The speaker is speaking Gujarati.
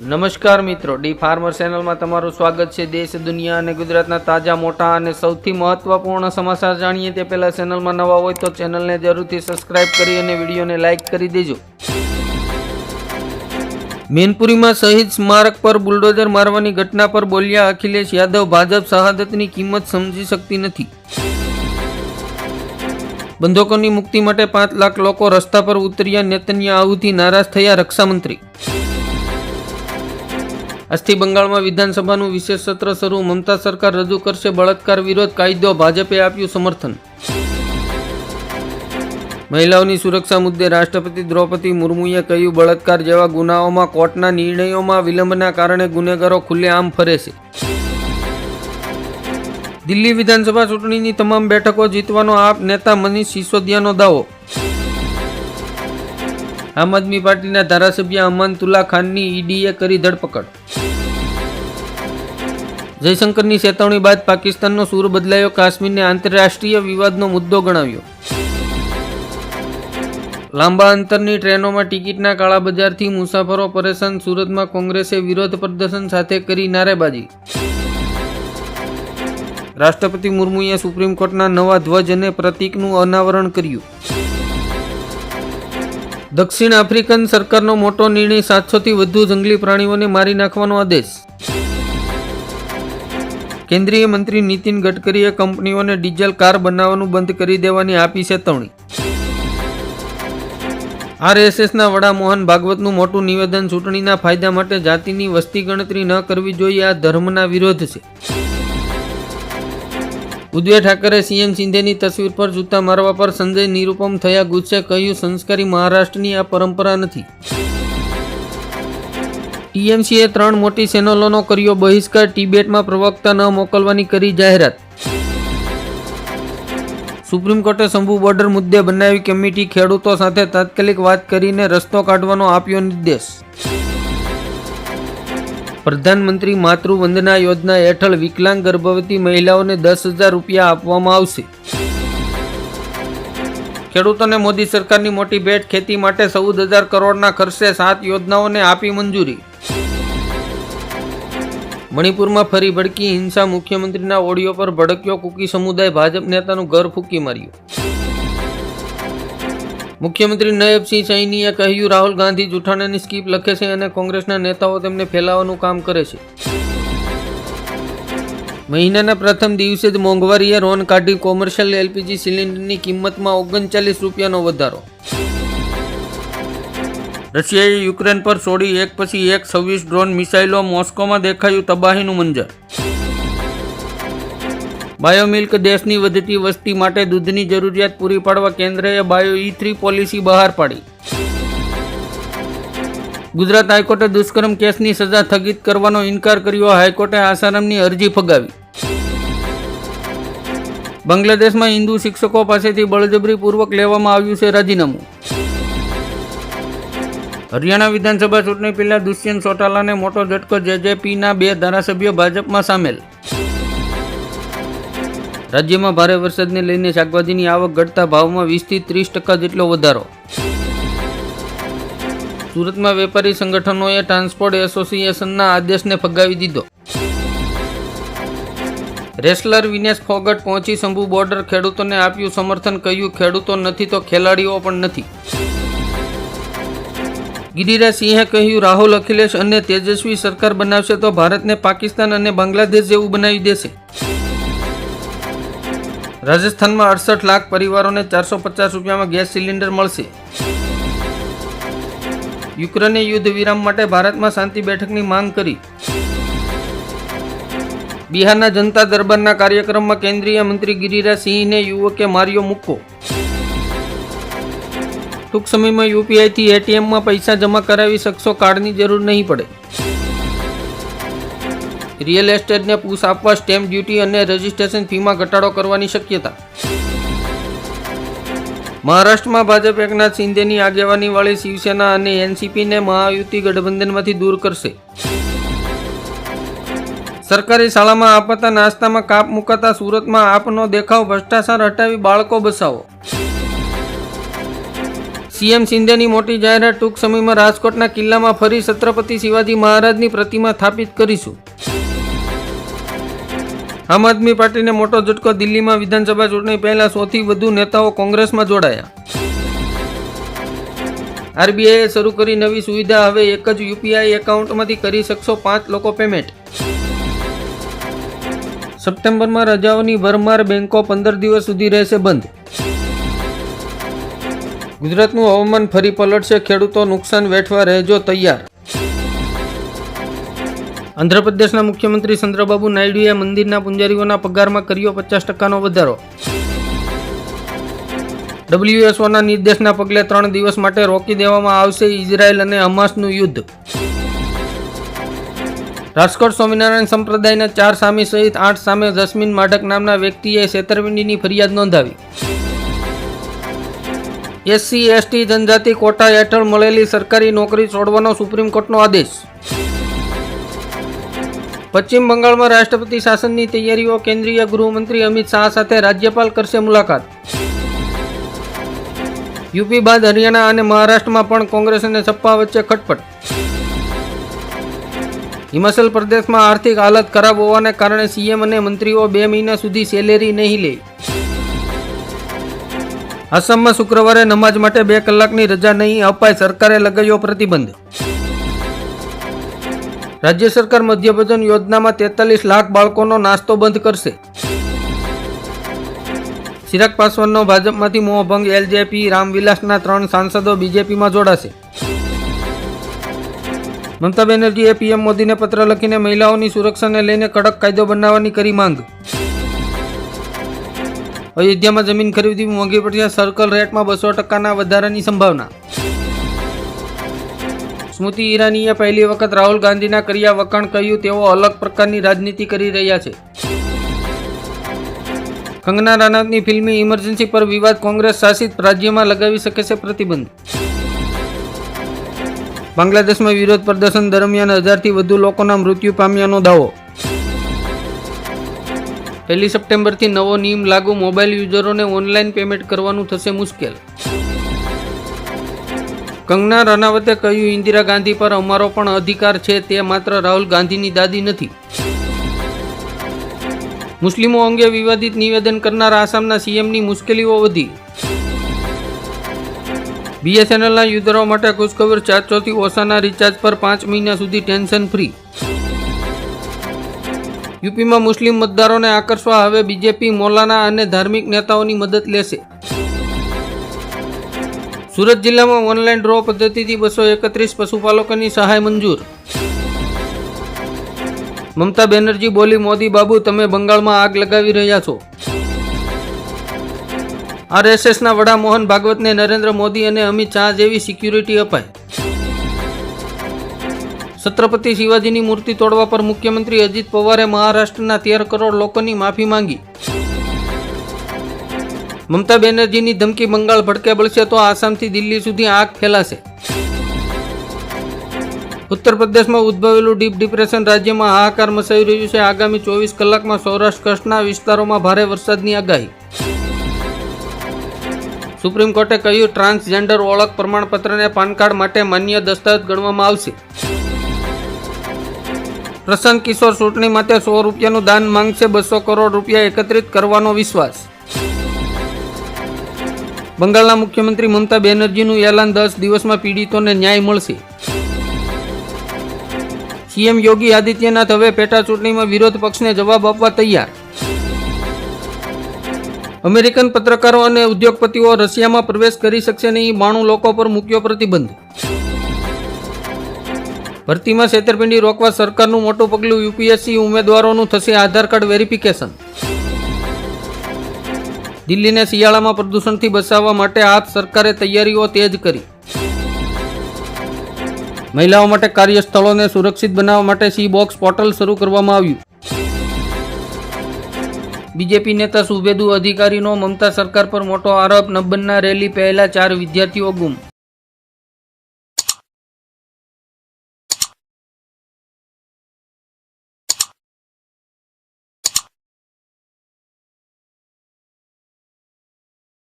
નમસ્કાર મિત્રો, ડી ફાર્મર ચેનલમાં તમારું સ્વાગત છે. દેશ, દુનિયા અને ગુજરાતના તાજા, મોટા અને સૌથી મહત્વપૂર્ણ સમાચાર જાણીએ તે પહેલાં ચેનલમાં નવા હોય તો ચેનલને જરૂરથી સબસ્ક્રાઇબ કરી અને વિડીયોને લાઇક કરી દેજો. મેનપુરીમાં શહીદ સ્મારક પર બુલડોઝર મારવાની ઘટના પર બોલ્યા અખિલેશ યાદવ, ભાજપ શહાદતની કિંમત સમજી શકતી નથી. બંધકોની મુક્તિ માટે પાંચ લાખ લોકો રસ્તા પર ઉતર્યા. નેતન્યાહુથી નારાજ થયા રક્ષામંત્રી. આજથી બંગાળમાં વિધાનસભાનું વિશેષ સત્ર શરૂ. મમતા સરકાર રજૂ કરશે બળાત્કાર વિરોધ કાયદો. ભાજપે આપ્યું સમર્થન. મહિલાઓની સુરક્ષા મુદ્દે રાષ્ટ્રપતિ દ્રૌપદી મુર્મુએ કહ્યું, બળાત્કાર જેવા ગુનાઓમાં કોર્ટના નિર્ણયોમાં વિલંબના કારણે ગુનેગારો ખુલ્લેઆમ ફરે છે. દિલ્હી વિધાનસભા ચૂંટણીની તમામ બેઠકો જીતવાનો આપ નેતા મનીષ સિસોદિયાનો દાવો. આમ આદમી પાર્ટીના ધારાસભ્ય અમાનતુલ્લા ખાનની ઈડીએ કરી ધરપકડ. જયશંકરની ચેતવણી બાદ પાકિસ્તાનનો સૂર બદલાયો. કાશ્મીરને આંતરરાષ્ટ્રીય વિવાદનો મુદ્દો ગણાવ્યો. લાંબા અંતરની ટ્રેનોમાં ટિકિટના કાળાબજારથી મુસાફરો પરેશાન. સુરતમાં કોંગ્રેસે વિરોધ પ્રદર્શન સાથે કરી નારેબાજી. રાષ્ટ્રપતિ મુર્મુએ સુપ્રીમ કોર્ટના નવા ધ્વજ અને પ્રતીકનું અનાવરણ કર્યું. દક્ષિણ આફ્રિકન સરકારનો મોટો નિર્ણય સાતસોથી વધુ જંગલી પ્રાણીઓને મારી નાખવાનો આદેશ. કેન્દ્રીય મંત્રી નીતિન ગડકરીએ કંપનીઓને ડીઝલ કાર બનાવવાનું બંધ કરી દેવાની આપી ચેતવણી. આરએસએસના વડા મોહન ભાગવતનું મોટું નિવેદન ચૂંટણીના ફાયદા માટે જાતિની વસ્તી ગણતરી ન કરવી જોઈએ આ ધર્મના વિરોધ છે. ઉદ્ધવ ઠાકરે સીએમ સિંધેની તસવીર પર જૂતા મારવા પર સંજય નિરૂપમ થયા ગુસ્સે કહ્યું, સંસ્કારી મહારાષ્ટ્રની આ પરંપરા નથી. ટીએમસીએ ત્રણ મોટી ચેનલોનો કર્યો બહિષ્કાર, ટિબેટમાં પ્રવક્તા ન મોકલવાની કરી જાહેરાત. સુપ્રીમ કોર્ટે શંભુ બોર્ડર મુદ્દે બનાવી કમિટી ખેડૂતો સાથે તાત્કાલિક વાત કરીને રસ્તો કાઢવાનો આપ્યો નિર્દેશ. પ્રધાનમંત્રી માતૃવંદના યોજના હેઠળ વિકલાંગ ગર્ભવતી મહિલાઓને દસ હજાર રૂપિયા આપવામાં આવશે. ખેડૂતોને મોદી સરકારની મોટી ભેટ ખેતી માટે ચૌદ હજાર કરોડના ખર્ચે સાત યોજનાઓને આપી મંજૂરી. મણિપુરમાં ફરી ભડકી હિંસા મુખ્યમંત્રીના ઓડિયો પર ભડક્યો કુકી સમુદાય ભાજપ નેતાનું ઘર ફૂંકી માર્યું. મુખ્યમંત્રી નયબસિંહ સૈનીએ કહ્યું, રાહુલ ગાંધી જૂઠાણાની સ્કીપ લખે છે અને કોંગ્રેસના નેતાઓ તેમને ફેલાવવાનું કામ કરે છે. મહિનાના પ્રથમ દિવસે જ મોંઘવારીએ રોન કાઢી કોમર્શિયલ એલપીજી સિલિન્ડરની કિંમતમાં ઓગણચાલીસ રૂપિયાનો વધારો. રશિયાએ યુક્રેન પર છોડી એક પછી એક છવ્વીસ ડ્રોન મિસાઇલો મોસ્કોમાં દેખાયું તબાહીનું મંજર. બાયોમિલ્ક દેશની વધતી વસ્તી માટે દૂધની જરૂરિયાત પૂરી પાડવા કેન્દ્રએ બાયો ઈ થ્રી પોલિસી બહાર પાડી. ગુજરાત હાઈકોર્ટે દુષ્કર્મ કેસની સજા સ્થગિત કરવાનો ઇનકાર કર્યો. હાઈકોર્ટે આસારામની અરજી ફગાવી. બાંગ્લાદેશમાં હિન્દુ શિક્ષકો પાસેથી બળજબરીપૂર્વક લેવામાં આવ્યું છે રાજીનામું. હરિયાણા વિધાનસભા ચૂંટણી પહેલા દુષ્યંત ચૌટાલાને મોટો ઝટકો જેજેપીના બે ધારાસભ્યો ભાજપમાં સામેલ. રાજ્યમાં ભારે વરસાદને લઈને શાકભાજીની આવક ઘટતા ભાવમાં વીસથી ત્રીસ ટકા જેટલો વધારો. સુરતમાં વેપારી સંગઠનોએ ટ્રાન્સપોર્ટ એસોસિએશનના આદેશને ફગાવી દીધો. રેસલર વિનેશ ફોગટ પહોંચી શંભુ બોર્ડર ખેડૂતોને આપ્યું સમર્થન, કહ્યું, ખેડૂતો નથી તો ખેલાડીઓ પણ નથી. ગિરિરાજ સિંહે કહ્યું, રાહુલ, અખિલેશ અને તેજસ્વી સરકાર બનાવશે તો ભારતને પાકિસ્તાન અને બાંગ્લાદેશ જેવું બનાવી દેશે. રાજસ્થાનમાં અડસઠ લાખ પરિવારોને ચારસો પચાસ રૂપિયામાં ગેસ સિલિન્ડર મળશે. યુક્રેને યુદ્ધ વિરામ માટે ભારતમાં શાંતિ બેઠકની માંગ કરી. બિહારના જનતા દરબારના કાર્યક્રમમાં કેન્દ્રીય મંત્રી ગિરિરાજ સિંહને યુવકે માર્યો મુક્કો. ટૂંક સમયમાં યુપીઆઈથી એટીએમમાં પૈસા જમા કરાવી શકશો, કાર્ડની જરૂર નહીં પડે. રિયલ એસ્ટેટને પૂછ આપવા સ્ટેમ્પ ડ્યુટી અને રજિસ્ટ્રેશન ફીમાં ઘટાડો કરવાની શક્યતા. મહારાષ્ટ્રમાં ભાજપ એકનાથ શિંદેની આગેવાનીવાળી શિવસેના અને એનસીપીને મહાયુતિ ગઠબંધનમાંથી દૂર કરશે. સરકારી શાળામાં આપતા નાસ્તામાં કાપ મુકાતા સુરતમાં આપનો દેખાવ ભ્રષ્ટાચાર હટાવી બાળકો બસાવો સીએમ શિંદેની મોટી જાહેરાત ટૂંક સમયમાં રાજકોટના કિલ્લામાં ફરી છત્રપતિ શિવાજી મહારાજની પ્રતિમા સ્થાપિત કરીશું. આમ આદમી પાર્ટીને મોટો ઝટકો દિલ્હીમાં વિધાનસભા ચૂંટણી પહેલા સૌથી વધુ નેતાઓ કોંગ્રેસમાં જોડાયા. આરબીઆઈએ શરૂ કરી નવી સુવિધા, હવે એક જ યુપીઆઈ એકાઉન્ટમાંથી કરી શકશો પાંચ લોકો પેમેન્ટ. સપ્ટેમ્બરમાં રજાઓની ભરમાર બેંકો પંદર દિવસ સુધી રહેશે બંધ. ગુજરાતનું હવામાન ફરી પલટશે, ખેડૂતો નુકસાન વેઠવા રહેજો તૈયાર. આંધ્રપ્રદેશના મુખ્યમંત્રી ચંદ્રબાબુ નાયડુએ મંદિરના પૂંજારીઓના પગારમાં કર્યો પચાસ ટકાનો વધારો. ડબ્લ્યુએસઓના નિર્દેશના પગલે ત્રણ દિવસ માટે રોકી દેવામાં આવશે ઇઝરાયલ અને હમાસનું યુદ્ધ. રાજકોટ સ્વામિનારાયણ સંપ્રદાયના ચાર સામી સહિત આઠ સામે જસ્મીન માઢક નામના વ્યક્તિએ છેતરપિંડીની ફરિયાદ નોંધાવી. એસસી, એસટી, જનજાતિ કોટા હેઠળ મળેલી સરકારી નોકરી છોડવાનો સુપ્રીમ કોર્ટનો આદેશ. પશ્ચિમ બંગાળમાં રાષ્ટ્રપતિ શાસનની તૈયારીઓ, કેન્દ્રીય ગૃહમંત્રી અમિત શાહ સાથે રાજ્યપાલ કરશે મુલાકાત. યુપી બાદ હરિયાણા અને મહારાષ્ટ્રમાં પણ કોંગ્રેસ અને સપ્પા વચ્ચે ખટપટ. હિમાચલ પ્રદેશમાં આર્થિક હાલત ખરાબ હોવાને કારણે સીએમ અને મંત્રીઓ બે મહિના સુધી સેલેરી નહીં લે. આસામમાં શુક્રવારે નમાજ માટે બે કલાકની રજા નહીં અપાય સરકારે લગાવ્યો પ્રતિબંધ. રાજ્ય સરકાર મધ્યભોજન યોજનામાં તેતાલીસ લાખ બાળકોનો નાસ્તો બંધ કરશે. ચિરાગ પાસવાનનો ભાજપમાંથી મોહભંગ એલજેપી રામવિલાસના ત્રણ સાંસદો બીજેપીમાં જોડાશે. મમતા બેનર્જીએ પીએમ મોદીને પત્ર લખીને મહિલાઓની સુરક્ષાને લઈને કડક કાયદો બનાવવાની કરી માંગ. અયોધ્યામાં જમીન ખરીદી મોંઘી પડશે સર્કલ રેટમાં બસો ટકાના વધારાની સંભાવના. સ્મૃતિ ઈરાનીએ પહેલી વખત રાહુલ ગાંધીના કર્યા વખાણ કહ્યું, તેઓ અલગ પ્રકારની રાજનીતિ કરી રહ્યા છે. કંગના રાણાવતની ફિલ્મી ઇમરજન્સી પર વિવાદ કોંગ્રેસ શાસિત રાજ્યમાં લગાવી શકે છે પ્રતિબંધ. બાંગ્લાદેશમાં વિરોધ પ્રદર્શન દરમિયાન હજારથી વધુ લોકોના મૃત્યુ પામ્યાનો દાવો. પહેલી સપ્ટેમ્બરથી નવો નિયમ લાગુ મોબાઈલ યુઝરોને ઓનલાઈન પેમેન્ટ કરવાનું થશે મુશ્કેલ. કંગના રનાવતે કહ્યું, ઇન્દિરા ગાંધી પર અમારો પણ અધિકાર છે, તે માત્ર રાહુલ ગાંધીની દાદી નથી. મુસ્લિમો અંગે વિવાદિત નિવેદન કરનાર આસામના સીએમની મુશ્કેલીઓ વધી. બીએસએનએલના યુઝરો માટે ખુશખબર ચારસોથી ઓછાના રિચાર્જ પર પાંચ મહિના સુધી ટેન્શન ફ્રી. યુપીમાં મુસ્લિમ મતદારોને આકર્ષવા હવે બીજેપી મૌલાના અને ધાર્મિક નેતાઓની મદદ લેશે. સુરત જિલ્લામાં ઓનલાઈન ડ્રો પદ્ધતિથી બસો એકત્રીસ પશુપાલકોની સહાય મંજૂર. મમતા બેનર્જી બોલી, મોદી બાબુ, તમે બંગાળમાં આગ લગાવી રહ્યા છો. આરએસએસના વડા મોહન ભાગવતને નરેન્દ્ર મોદી અને અમિત શાહ જેવી સિક્યુરિટી અપાય. છત્રપતિ શિવાજીની મૂર્તિ તોડવા પર મુખ્યમંત્રી અજીત પવારે મહારાષ્ટ્રના તેર કરોડ લોકોની માફી માંગી. મમતા બેનર્જીની ધમકી બંગાળ ભડકે બળશે તો આસામથી દિલ્હી સુધી આગ ફેલાશે. ઉત્તર પ્રદેશમાં ઉદ્ભવેલું ડીપ ડિપ્રેશન રાજ્યમાં હાહાકાર મચાવી રહ્યું છે. આગામી ચોવીસ કલાકમાં સૌરાષ્ટ્ર કચ્છના વિસ્તારોમાં ભારે વરસાદની આગાહી. સુપ્રીમ કોર્ટે કહ્યું, ટ્રાન્સજેન્ડર ઓળખ પ્રમાણપત્રને પાન કાર્ડ માટે માન્ય દસ્તાવેજ ગણવામાં આવશે. પ્રશાંત કિશોર ચૂંટણી માટે સો રૂપિયાનું દાન માંગશે, બસો કરોડ રૂપિયા એકત્રિત કરવાનો વિશ્વાસ. બંગાળના મુખ્યમંત્રી મમતા બેનર્જીનું એલાન દસ દિવસમાં પીડિતોને ન્યાય મળશે. સીએમ યોગી આદિત્યનાથ હવે પેટા ચૂંટણીમાં વિરોધ પક્ષને જવાબ આપવા તૈયાર. અમેરિકન પત્રકારો અને ઉદ્યોગપતિઓ રશિયામાં પ્રવેશ કરી શકશે નહીં, બાણું લોકો પર મૂક્યો પ્રતિબંધ. ભરતીમાં છેતરપિંડી રોકવા સરકારનું મોટું પગલું યુપીએસસી ઉમેદવારોનું થશે આધાર કાર્ડ વેરિફિકેશન. દિલ્હીને શિયાળામાં પ્રદૂષણથી બચાવવા માટે આપ સરકારે તૈયારીઓ તેજ કરી. મહિલાઓ માટે કાર્યસ્થળોને સુરક્ષિત બનાવવા માટે સી બોક્સ પોર્ટલ શરૂ કરવામાં આવ્યું. બીજેપી નેતા સુભેદુ અધિકારીનો મમતા સરકાર પર મોટો આરોપ નબ્બનના રેલી પહેલા ચાર વિદ્યાર્થીઓ ગુમ.